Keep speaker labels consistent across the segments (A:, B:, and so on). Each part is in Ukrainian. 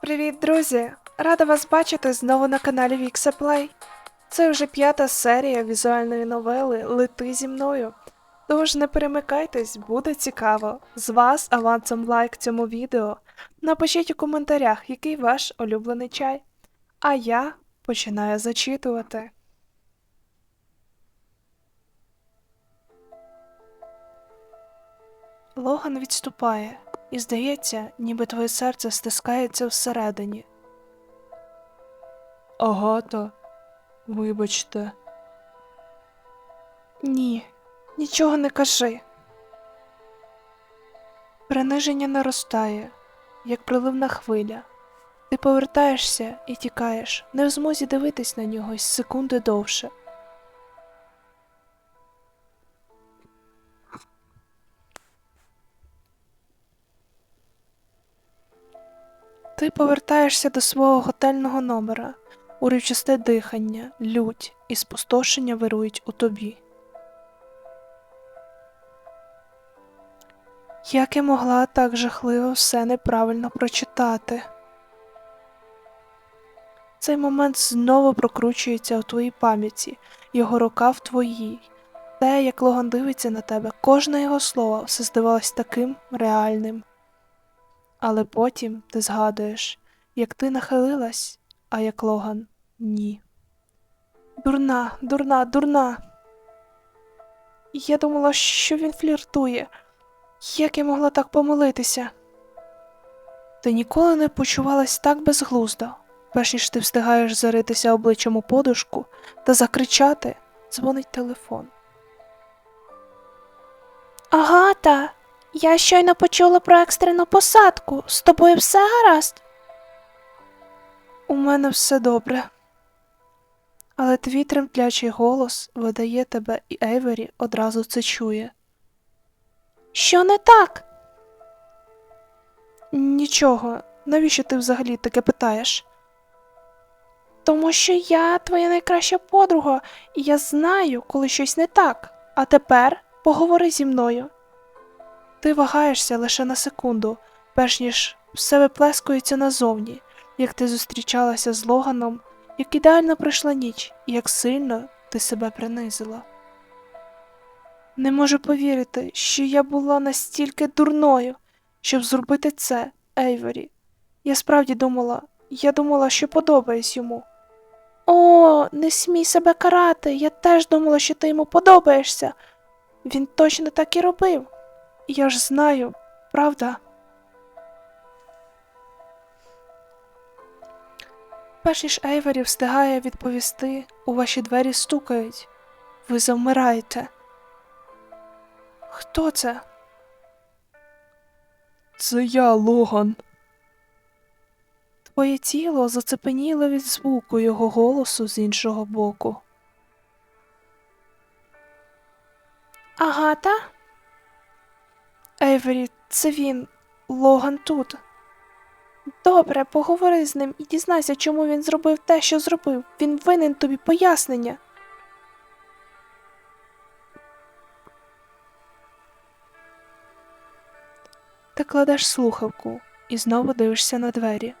A: Привіт, друзі! Рада вас бачити знову на каналі Vixaplay. Це вже п'ята серія візуальної новели Лети зі мною. Тож не перемикайтесь, буде цікаво. З вас авансом лайк цьому відео. Напишіть у коментарях, який ваш улюблений чай. А я починаю зачитувати. Логан відступає, і здається, ніби твоє серце стискається всередині. Агата, вибачте. Ні, нічого не кажи. Приниження наростає, як приливна хвиля. Ти повертаєшся і тікаєш, не в змозі дивитись на нього й секунди довше. Ти повертаєшся до свого готельного номера, уривчасте дихання, лють і спустошення вирують у тобі. Як я могла так жахливо все неправильно прочитати? Цей момент знову прокручується у твоїй пам'яті, його рука в твоїй. Те, як Логан дивиться на тебе, кожне його слово все здавалось таким реальним. Але потім ти згадуєш, як ти нахилилась, а як Логан ні. Дурна, дурна, дурна. Я думала, що він фліртує. Як я могла так помилитися? Ти ніколи не почувалась так безглуздо, перш ніж ти встигаєш заритися обличчям у подушку та закричати, дзвонить телефон. Агата, я щойно почула про екстрену посадку. З тобою все гаразд? У мене все добре. Але твій тремтлячий голос видає тебе, і Ейвері одразу це чує. Що не так? Нічого. Навіщо ти взагалі таке питаєш? Тому що я твоя найкраща подруга, і я знаю, коли щось не так. А тепер поговори зі мною. Ти вагаєшся лише на секунду, перш ніж все виплескується назовні, як ти зустрічалася з Логаном, як ідеально пройшла ніч, і як сильно ти себе принизила. Не можу повірити, що я була настільки дурною, щоб зробити це, Ейвері. Я справді думала, я думала, що подобаюсь йому. О, не смій себе карати, я теж думала, що ти йому подобаєшся. Він точно так і робив. Я ж знаю, правда? Перш ніж Ейвері встигає відповісти, у ваші двері стукають. Ви завмираєте. Хто це? Це я, Логан. Твоє тіло зацепеніло від звуку його голосу з іншого боку. Агата? Ейвері, це він, Логан тут. Добре, поговори з ним і дізнайся, чому він зробив те, що зробив. Він винен тобі пояснення. Ти кладеш слухавку і знову дивишся на двері.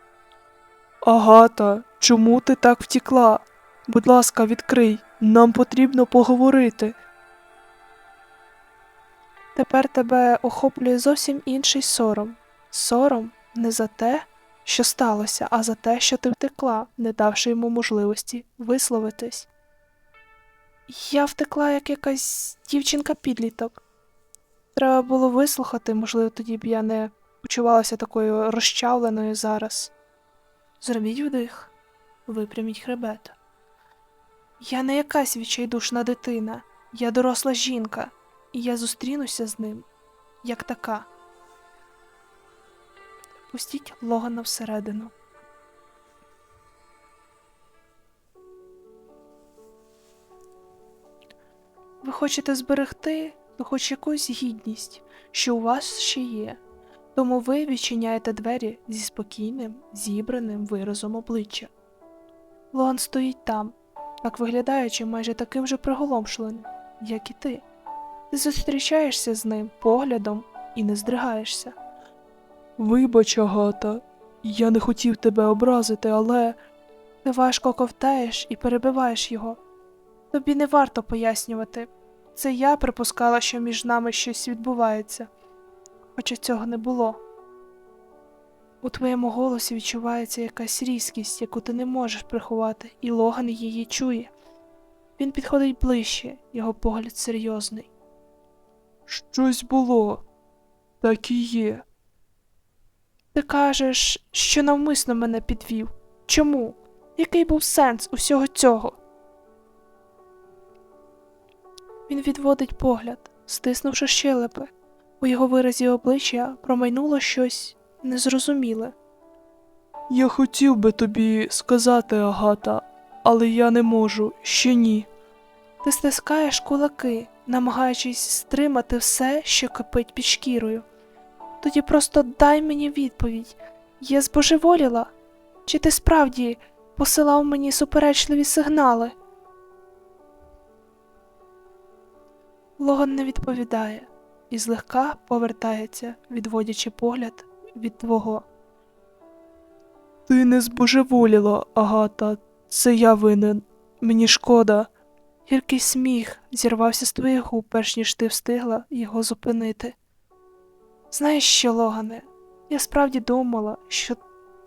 B: Агата, чому ти так втікла? Будь ласка, відкрий, нам потрібно поговорити.
A: Тепер тебе охоплює зовсім інший сором. Сором не за те, що сталося, а за те, що ти втекла, не давши йому можливості висловитись. Я втекла, як якась дівчинка-підліток. Треба було вислухати, можливо, тоді б я не почувалася такою розчавленою зараз. Зробіть вдих, випряміть хребет. Я не якась відчайдушна дитина, я доросла жінка, і я зустрінуся з ним, як така. Пустіть Логана всередину. Ви хочете зберегти ну, хоч якусь гідність, що у вас ще є, тому ви відчиняєте двері зі спокійним, зібраним виразом обличчя. Логан стоїть там, так виглядаючи майже таким же приголомшленим, як і ти. Ти зустрічаєшся з ним поглядом і не здригаєшся.
B: Вибач, Агата, Я не хотів тебе образити, але
A: Ти важко ковтаєш і перебиваєш його. Тобі не варто пояснювати. Це я припускала, що між нами щось відбувається, хоча цього не було. У твоєму голосі відчувається якась різкість, яку ти не можеш приховати, і Логан її чує. Він підходить ближче, його погляд серйозний.
B: Щось було. Так і є.
A: Ти кажеш, що навмисно мене підвів. Чому? Який був сенс усього цього? Він відводить погляд, стиснувши щелепи. У його виразі обличчя промайнуло щось незрозуміле.
B: Я хотів би тобі сказати, Агата, але я не можу, ще ні.
A: Ти стискаєш кулаки, намагаючись стримати все, що кипить під шкірою. Тоді просто дай мені відповідь. Я збожеволіла? Чи ти справді посилав мені суперечливі сигнали? Логан не відповідає і злегка повертається, відводячи погляд від твого.
B: Ти не збожеволіла, Агата, це я винен. Мені шкода.
A: Гіркий сміх зірвався з твоїх губ, перш ніж ти встигла його зупинити. Знаєш що, Логане, я справді думала, що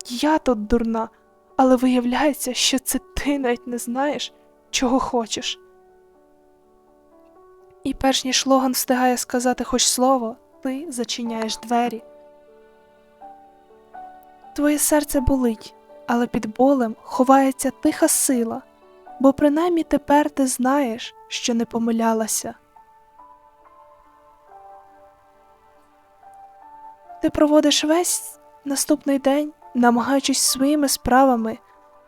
A: я тут дурна, але виявляється, що це ти навіть не знаєш, чого хочеш. І перш ніж Логан встигає сказати хоч слово, ти зачиняєш двері. Твоє серце болить, але під болем ховається тиха сила, бо принаймні тепер ти знаєш, що не помилялася. Ти проводиш весь наступний день, намагаючись своїми справами,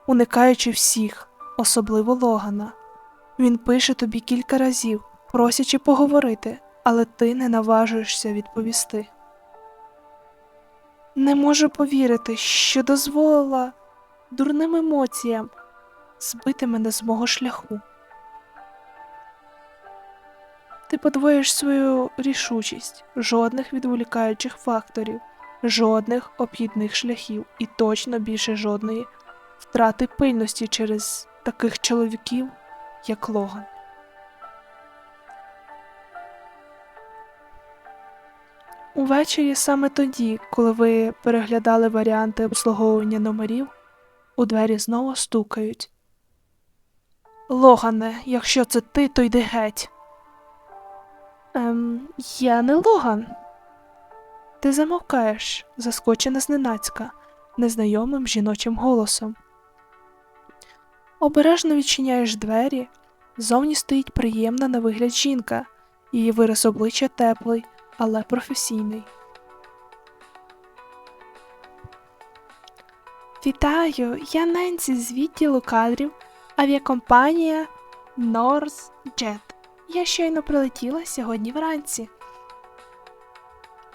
A: уникаючи всіх, особливо Логана. Він пише тобі кілька разів, просячи поговорити, але ти не наважуєшся відповісти. Не можу повірити, що дозволила дурним емоціям збити мене з мого шляху. Ти подвоїш свою рішучість, жодних відволікаючих факторів, жодних обхідних шляхів і точно більше жодної втрати пильності через таких чоловіків, як Логан. Увечері саме тоді, коли ви переглядали варіанти обслуговування номерів, у двері знову стукають. Логане, якщо це ти, то йди геть. Ем, я не Логан. Ти замовкаєш, заскочена зненацька, незнайомим жіночим голосом. Обережно відчиняєш двері, зовні стоїть приємна на вигляд жінка, її вираз обличчя теплий, але професійний. Вітаю, я Ненсі з відділу кадрів авіакомпанія NorthJet. Я щойно прилетіла сьогодні вранці.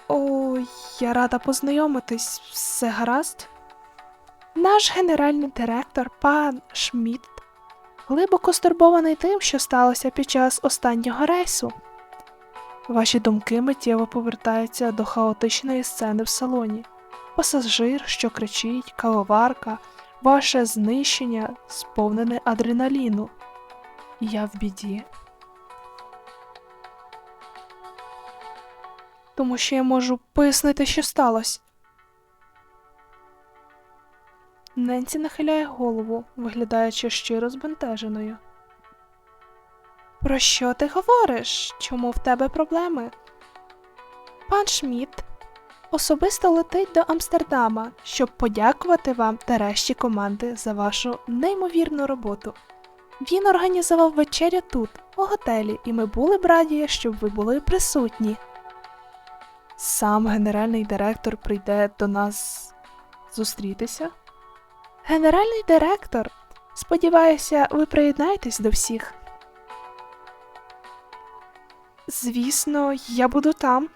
A: О, я рада познайомитись, все гаразд. Наш генеральний директор, пан Шмідт, глибоко стурбований тим, що сталося під час останнього рейсу. Ваші думки миттєво повертаються до хаотичної сцени в салоні. Пасажир, що кричить, кавоварка, ваше знищення, сповнене адреналіну. Я в біді. Тому що я можу пояснити, що сталося. Ненсі нахиляє голову, виглядаючи щиро збентеженою. Про що ти говориш? Чому в тебе проблеми? Пан Шмідт особисто летить до Амстердама, щоб подякувати вам та решті команди за вашу неймовірну роботу. Він організував вечерю тут, у готелі, і ми були б раді, щоб ви були присутні. Сам генеральний директор прийде до нас зустрітися. Генеральний директор, сподіваюся, ви приєднаєтесь до всіх. Звісно, я буду там.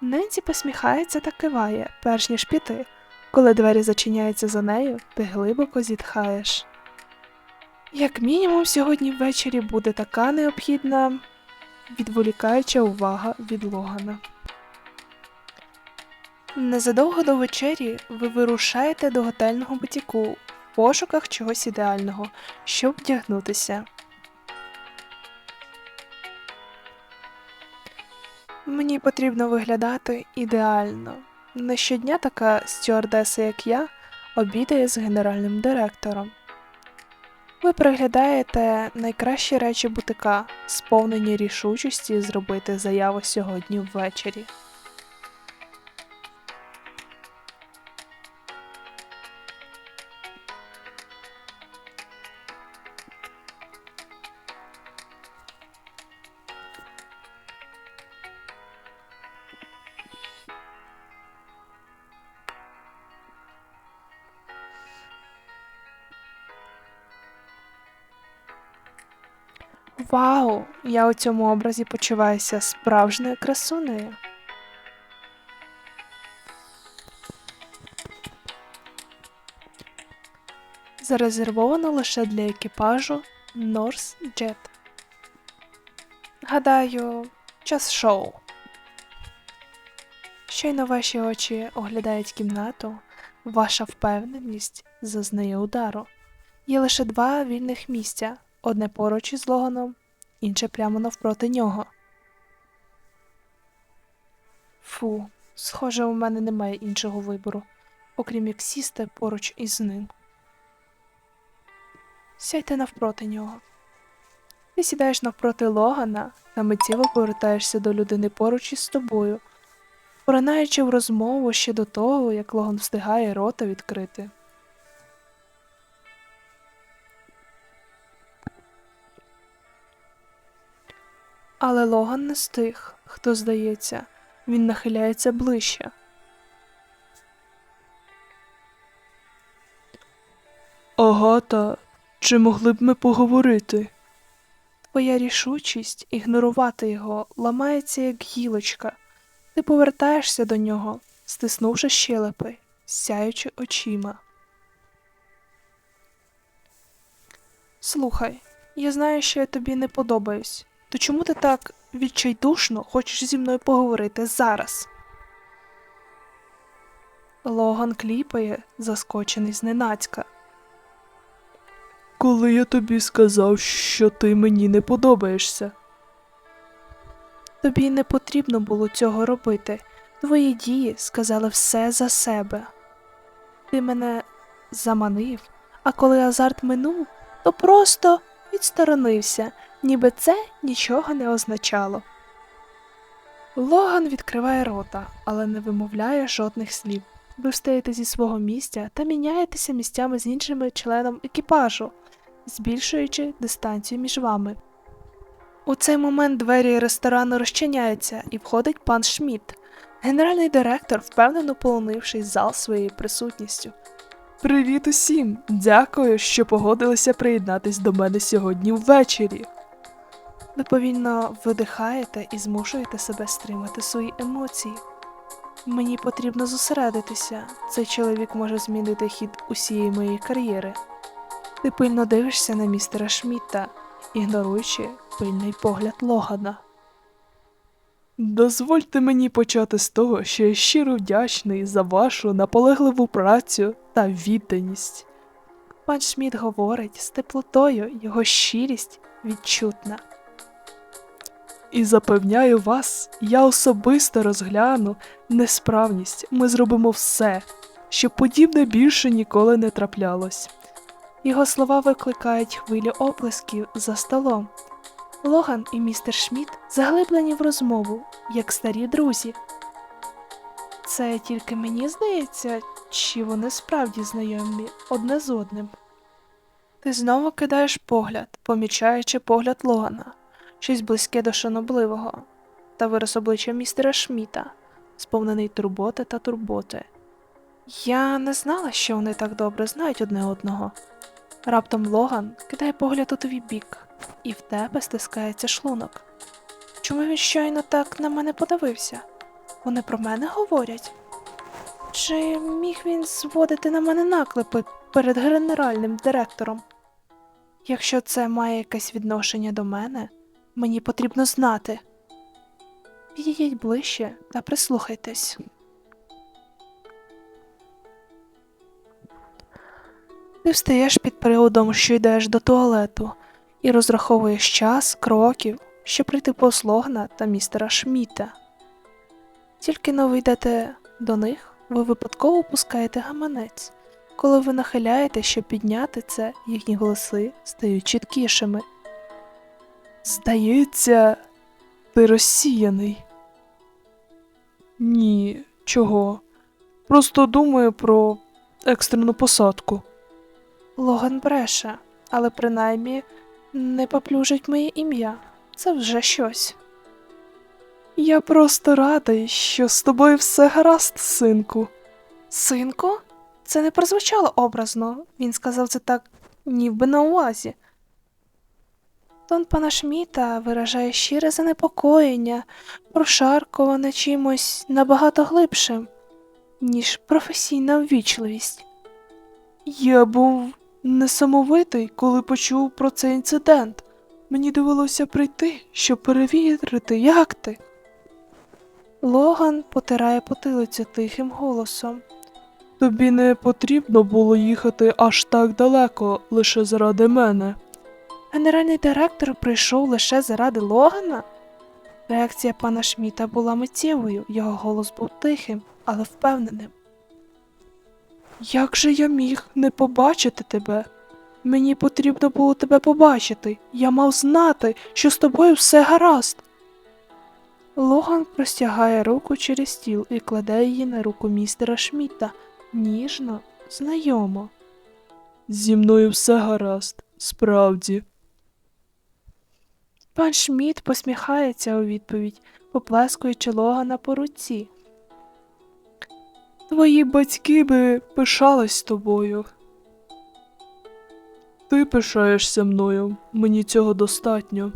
A: Ненсі посміхається та киває, перш ніж піти. Коли двері зачиняються за нею, ти глибоко зітхаєш. Як мінімум, сьогодні ввечері буде така необхідна відволікаюча увага від Логана. Незадовго до вечері ви вирушаєте до готельного бутіку в пошуках чогось ідеального, щоб вдягнутися. Мені потрібно виглядати ідеально. Не щодня така стюардеса, як я, обідає з генеральним директором. Ви переглядаєте найкращі речі бутика, сповнені рішучості зробити заяву сьогодні ввечері. Вау! Я у цьому образі почуваюся справжньою красунею. Зарезервовано лише для екіпажу North Jet. Гадаю, час шоу. Щойно ваші очі оглядають кімнату, ваша впевненість зазнає удару. Є лише два вільних місця, одне поруч із Логаном, інше прямо навпроти нього. Фу, схоже, у мене немає іншого вибору, окрім як сісти поруч із ним. Сядьте навпроти нього. Ти сідаєш навпроти Логана та миттєво повертаєшся до людини поруч із тобою, поринаючи в розмову ще до того, як Логан встигає рота відкрити. Але Логан не з тих, хто здається, він нахиляється ближче.
B: Агата, чи могли б ми поговорити?
A: Твоя рішучість ігнорувати його ламається як гілочка. Ти повертаєшся до нього, стиснувши щелепи, сяючи очима. Слухай, я знаю, що я тобі не подобаюсь. То чому ти так відчайдушно хочеш зі мною поговорити зараз? Логан кліпає, заскочений зненацька.
B: Коли я тобі сказав, що ти мені не подобаєшся.
A: Тобі не потрібно було цього робити. Твої дії сказали все за себе. Ти мене заманив, а коли азарт минув, то просто відсторонився, ніби це нічого не означало. Логан відкриває рота, але не вимовляє жодних слів. Ви встаєте зі свого місця та міняєтеся місцями з іншими членом екіпажу, збільшуючи дистанцію між вами. У цей момент двері ресторану розчиняються і входить пан Шмідт, генеральний директор, впевнено полонивший зал своєю присутністю.
B: Привіт усім! Дякую, що погодилися приєднатись до мене сьогодні ввечері.
A: Ви повільно видихаєте і змушуєте себе стримати свої емоції. Мені потрібно зосередитися. Цей чоловік може змінити хід усієї моєї кар'єри. Ти пильно дивишся на містера Шмітта, ігноруючи пильний погляд Логана.
B: Дозвольте мені почати з того, що я щиро вдячний за вашу наполегливу працю та відданість.
A: Пан Шмідт говорить з теплотою, його щирість відчутна.
B: І запевняю вас, я особисто розгляну несправність. Ми зробимо все, щоб подібне більше ніколи не траплялось.
A: Його слова викликають хвилю оплесків за столом. Логан і містер Шмідт заглиблені в розмову, як старі друзі. Це тільки мені здається, чи вони справді знайомі одне з одним. Ти знову кидаєш погляд, помічаючи погляд Логана, щось близьке до шанобливого, та вираз обличчя містера Шміта, сповнений турботи та турботи. Я не знала, що вони так добре знають одне одного. Раптом Логан кидає погляд у твій бік, і в тебе стискається шлунок. Чому він щойно так на мене подивився? Вони про мене говорять? Чи міг він зводити на мене наклепи перед генеральним директором? Якщо це має якесь відношення до мене, Мені потрібно знати. Підійдіть ближче та прислухайтесь. Ти встаєш під приводом, що йдеш до туалету, і розраховуєш час кроків, щоб прийти послогна та містера Шміта. Тільки не вийдете до них, ви випадково пускаєте гаманець, коли ви нахиляєте, щоб підняти це, їхні голоси стають чіткішими.
B: Здається, ти розсіяний. Ні, чого? Просто думаю про екстрену посадку.
A: Логан бреше, але принаймні не поплюжить моє ім'я. Це вже щось.
B: Я просто радий, що з тобою все гаразд, синку.
A: Синку? Це не прозвучало образно. Він сказав це так, ніби на увазі. Тон пана Шміта виражає щире занепокоєння, прошарковане чимось набагато глибшим, ніж професійна ввічливість.
B: Я був несамовитий, коли почув про цей інцидент. Мені довелося прийти, щоб перевірити, як ти.
A: Логан потирає потилицю тихим голосом.
B: Тобі не потрібно було їхати аж так далеко, лише заради мене.
A: Генеральний директор прийшов лише заради Логана? Реакція пана Шміта була миттєвою, його голос був тихим, але впевненим.
B: Як же я міг не побачити тебе? Мені потрібно було тебе побачити. Я мав знати, що з тобою все гаразд.
A: Логан простягає руку через стіл і кладе її на руку містера Шміта. Ніжно, знайомо.
B: Зі мною все гаразд, справді.
A: Пан Шміт посміхається у відповідь, поплескуючи Логана по руці.
B: Твої батьки би пишались тобою. Ти пишаєшся мною, мені цього достатньо.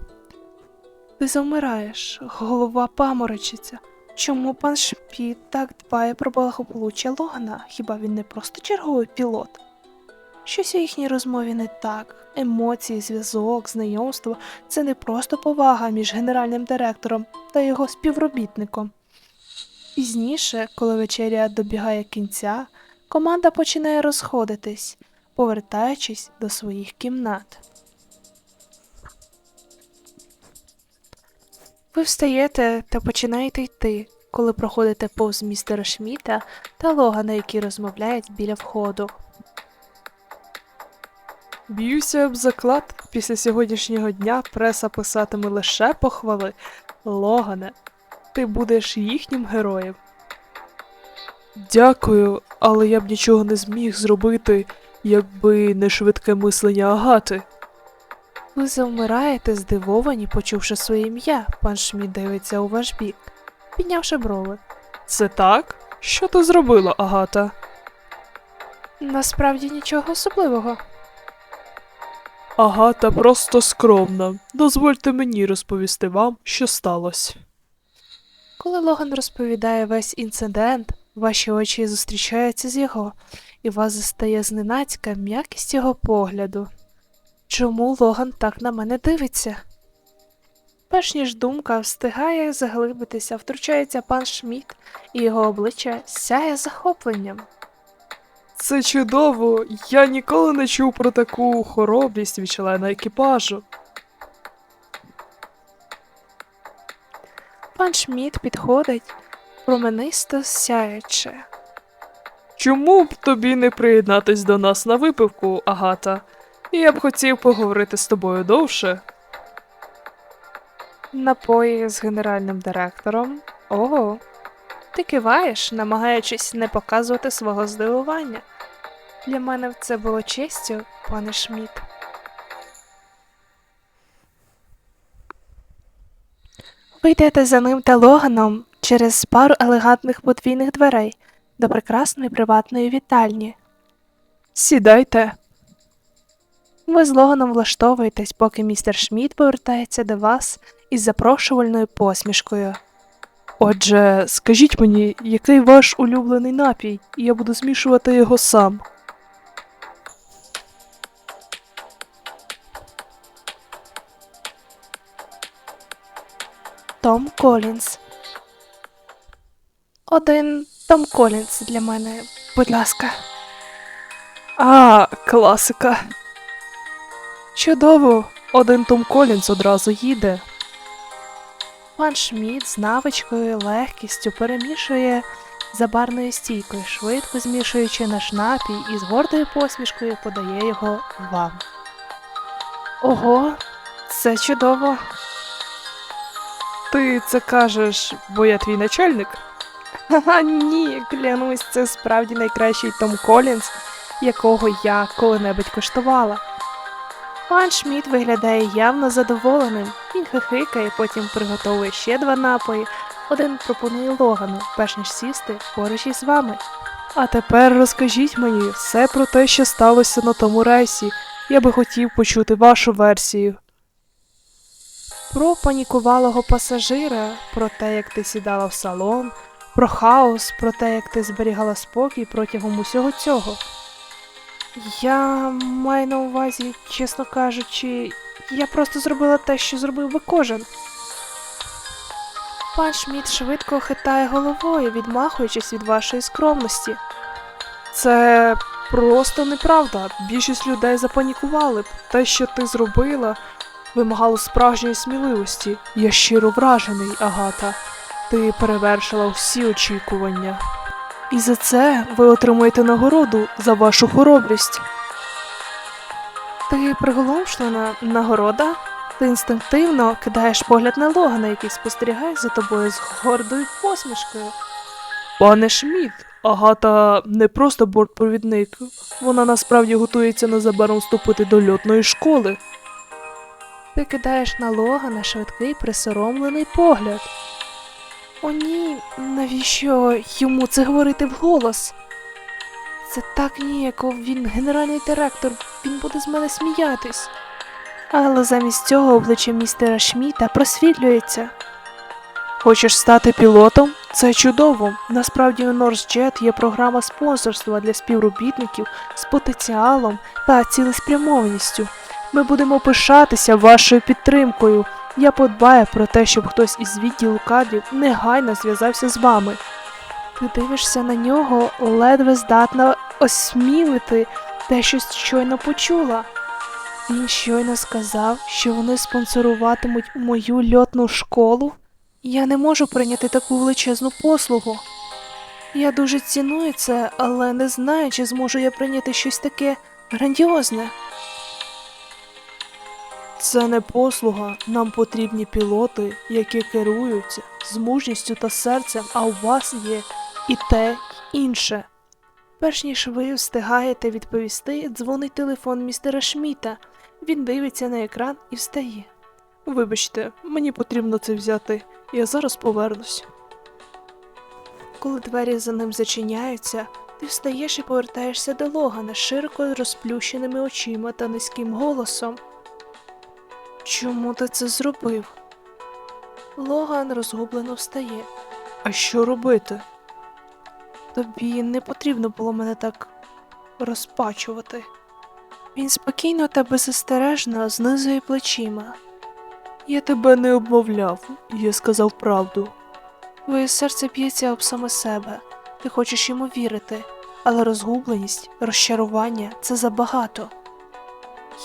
A: Ти завмираєш, голова паморочиться. Чому пан Шміт так дбає про благополуччя Логана? Хіба він не просто черговий пілот? Щось у їхній розмові не так. Емоції, зв'язок, знайомство це не просто повага між генеральним директором та його співробітником. Пізніше, коли вечеря добігає кінця, команда починає розходитись, повертаючись до своїх кімнат. Ви встаєте та починаєте йти, коли проходите повз містера Шміта та Логана, які розмовляють біля входу.
B: Б'юся об заклад, після сьогоднішнього дня преса писатиме лише похвали. Логане, ти будеш їхнім героєм. Дякую, але я б нічого не зміг зробити, якби не швидке мислення Агати.
A: Ви завмираєте, здивовані, почувши своє ім'я. Пан Шміт дивиться у ваш бік, піднявши брови.
B: Це так? Що ти зробила, Агата?
A: Насправді нічого особливого.
B: Агата просто скромна. Дозвольте мені розповісти вам, що сталося.
A: Коли Логан розповідає весь інцидент, ваші очі зустрічаються з його, і вас застає зненацька м'якість його погляду. Чому Логан так на мене дивиться? Перш ніж думка встигає заглибитися, втручається пан Шміт, і його обличчя сяє захопленням.
B: Це чудово. Я ніколи не чув про таку хоробрість від члена екіпажу.
A: Пан Шміт підходить, променисто сяючи.
B: Чому б тобі не приєднатись до нас на випивку, Агата? Я б хотів поговорити з тобою довше.
A: Напої з генеральним директором. Ого. Ти киваєш, намагаючись не показувати свого здивування. Для мене це було честю, пане Шміт. Ви йдете за ним та Логаном через пару елегантних подвійних дверей до прекрасної приватної вітальні.
B: Сідайте.
A: Ви з Логаном влаштовуєтесь, поки містер Шміт повертається до вас із запрошувальною посмішкою.
B: Отже, скажіть мені, який ваш улюблений напій, і я буду змішувати його сам.
A: Том Колінс. Один Том Колінс для мене, будь ласка.
B: А, класика. Чудово, один Том Колінс одразу їде.
A: Пан Шміт з навичкою, легкістю перемішує за барною стійкою, швидко змішуючи наш напій і з гордою посмішкою подає його вам. Ого, це чудово.
B: Ти це кажеш, бо я твій начальник?
A: Ха ні, клянусь, це справді найкращий Том Колінз, якого я коли-небудь коштувала. Пан Шміт виглядає явно задоволеним. Він хихикає, потім приготовує ще два напої. Один пропонує Логану, перш ніж сісти поруч із вами.
B: А тепер розкажіть мені все про те, що сталося на тому рейсі. Я би хотів почути вашу версію.
A: Про панікувалого пасажира, про те, як ти сідала в салон, про хаос, про те, як ти зберігала спокій протягом усього цього. Я маю на увазі, чесно кажучи, я просто зробила те, що зробив би кожен. Пан Шміт швидко хитає головою, відмахуючись від вашої скромності.
B: Це просто неправда. Більшість людей запанікували б. Те, що ти зробила, вимагало справжньої сміливості. Я щиро вражений, Агата. Ти перевершила всі очікування. І за це ви отримуєте нагороду за вашу хоробрість.
A: Ти приголомшлена нагорода? Ти інстинктивно кидаєш погляд на Логана, який спостерігає за тобою з гордою посмішкою.
B: Пане Шміт, Агата не просто бортпровідник. Вона насправді готується незабаром вступити до льотної школи.
A: Ти кидаєш на Логана швидкий присоромлений погляд. О ні, навіщо йому це говорити вголос? Це так ніяко, він генеральний директор, він буде з мене сміятись. Але замість цього обличчя містера Шміта просвітлюється.
B: Хочеш стати пілотом? Це чудово. Насправді у NorseJet є програма спонсорства для співробітників з потенціалом та цілеспрямованістю. Ми будемо пишатися вашою підтримкою. Я подбаю про те, щоб хтось із відділу кадрів негайно зв'язався з вами.
A: Ти дивишся на нього, ледве здатна осмілити те, що щойно почула. Він щойно сказав, що вони спонсоруватимуть мою льотну школу. Я не можу прийняти таку величезну послугу. Я дуже ціную це, але не знаю, чи зможу я прийняти щось таке грандіозне.
B: Це не послуга. Нам потрібні пілоти, які керуються з мужністю та серцем, а у вас є і те, інше.
A: Перш ніж ви встигаєте відповісти, дзвонить телефон містера Шміта. Він дивиться на екран і встає.
B: Вибачте, мені потрібно це взяти. Я зараз повернусь.
A: Коли двері за ним зачиняються, ти встаєш і повертаєшся до Логана широко розплющеними очима та низьким голосом. Чому ти це зробив? Логан розгублено встає.
B: А що робити?
A: Тобі не потрібно було мене так розпачувати. Він спокійно та беззастережно знизує плечима.
B: Я тебе не обмовляв, я сказав правду.
A: Твоє серце б'ється об саме себе. Ти хочеш йому вірити, але розгубленість, розчарування це забагато.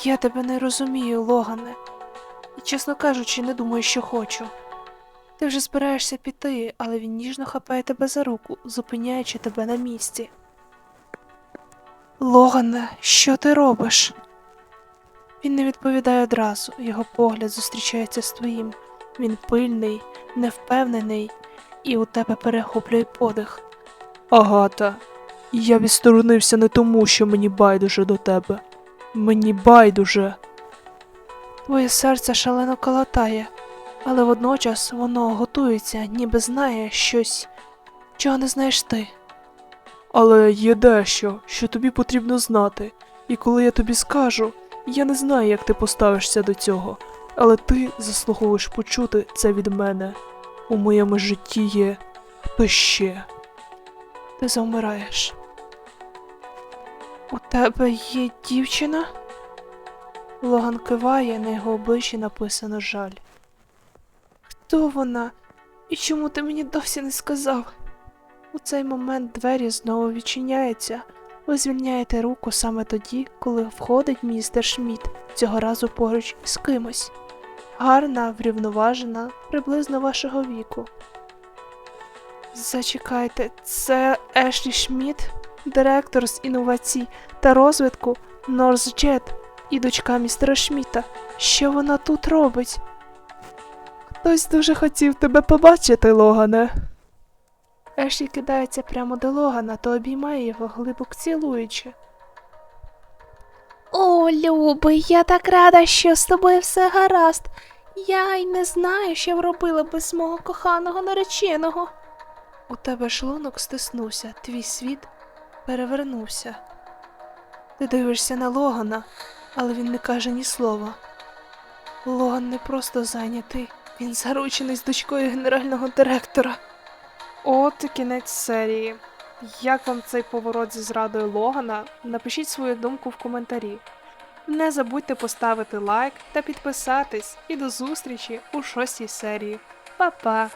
A: Я тебе не розумію, Логане, і, чесно кажучи, не думаю, що хочу. Ти вже збираєшся піти, але він ніжно хапає тебе за руку, зупиняючи тебе на місці. Логане, що ти робиш? Він не відповідає одразу, його погляд зустрічається з твоїм. Він пильний, невпевнений, і у тебе перехоплює подих.
B: Агата, я відсторонився не тому, що мені байдуже до тебе. Мені байдуже.
A: Твоє серце шалено калатає, але водночас воно готується, ніби знає щось, чого не знаєш ти.
B: Але є дещо, що тобі потрібно знати, і коли я тобі скажу, я не знаю, як ти поставишся до цього, але ти заслуговуєш почути це від мене. У моєму житті є хто ще.
A: Ти завмираєш. У тебе є дівчина? Логан киває, на його обличчі написано жаль. Хто вона? І чому ти мені досі не сказав? У цей момент двері знову відчиняються.
B: Ви звільняєте руку саме тоді, коли входить містер Шмідт, цього разу поруч із кимось. Гарна, врівноважена, приблизно вашого віку. Зачекайте, це Ешлі Шмідт, директор з інновацій та розвитку NorthJet і дочка містера Шміта. Що вона тут робить? Хтось дуже хотів тебе побачити, Логане. Ешлі кидається прямо до Логана та обіймає його, глибоко цілуючи.
A: О, любий, я так рада, що з тобою все гаразд. Я й не знаю, що б робила без мого коханого нареченого.
B: У тебе шлунок стиснувся, твій світ перевернувся. Ти дивишся на Логана, але він не каже ні слова. Логан не просто зайнятий, він заручений з дочкою генерального директора. От і кінець серії. Як вам цей поворот зі зрадою Логана? Напишіть свою думку в коментарі. Не забудьте поставити лайк та підписатись. І до зустрічі у шостій серії. Па-па!